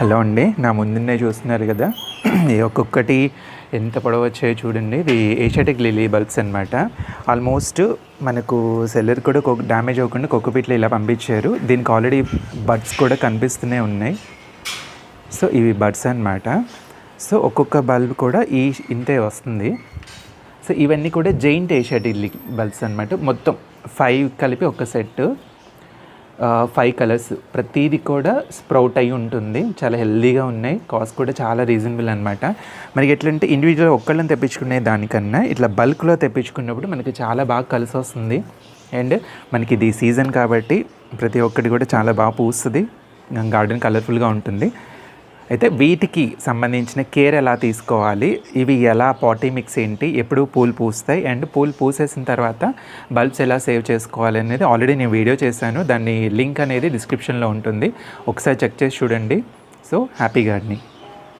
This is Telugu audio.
హలో అండి. నా ముందున్నే చూస్తున్నారు కదా. ఈ ఒక్కొక్కటి ఎంత పొడవు వచ్చాయో చూడండి. ఇది ఏషియాటిక్ లిలీ బల్బ్స్ అనమాట ఆల్మోస్ట్ మనకు సెల్లర్ కూడా కొ డ్యామేజ్ అవ్వకుండా కొక్కపీట్లు ఇలా పంపించారు. దీనికి ఆల్రెడీ బడ్స్ కూడా కనిపిస్తూనే ఉన్నాయి. సో ఇవి బడ్స్ అన్నమాట. సో ఒక్కొక్క బల్బ్ కూడా ఈ ఇంతే వస్తుంది. సో ఇవన్నీ కూడా జైంట్ ఏషియాటిక్ బల్బ్స్ అనమాట మొత్తం ఫైవ్ కలిపి ఒక సెట్ ఫైవ్ కలర్స్ ప్రతిదీ కూడా స్ప్రౌట్ అయి ఉంటుంది. చాలా హెల్దీగా ఉన్నాయి. కాస్ట్ కూడా చాలా రీజనబుల్ అనమాట మనకి ఎట్లంటే ఇండివిజువల్ ఒక్కళ్ళని తెప్పించుకునే దానికన్నా ఇట్లా బల్క్లో తెప్పించుకున్నప్పుడు మనకి చాలా బాగా కలిసి వస్తుంది. అండ్ మనకి ఇది సీజన్ కాబట్టి ప్రతి ఒక్కటి కూడా చాలా బాగా పూస్తుంది. గార్డెన్ కలర్ఫుల్గా ఉంటుంది. అయితే వీటికి సంబంధించిన కేర్ ఎలా తీసుకోవాలి? ఇవి ఎలా పాటీ మిక్స్ ఏంటి? ఎప్పుడు పూలు పూస్తాయి? అండ్ పూలు పూసేసిన తర్వాత బల్బ్స్ ఎలా సేవ్ చేసుకోవాలి అనేది ఆల్రెడీ నేను వీడియో చేశాను. దాన్ని లింక్ అనేది డిస్క్రిప్షన్లో ఉంటుంది. ఒకసారి చెక్ చేసి చూడండి. So happy gardening.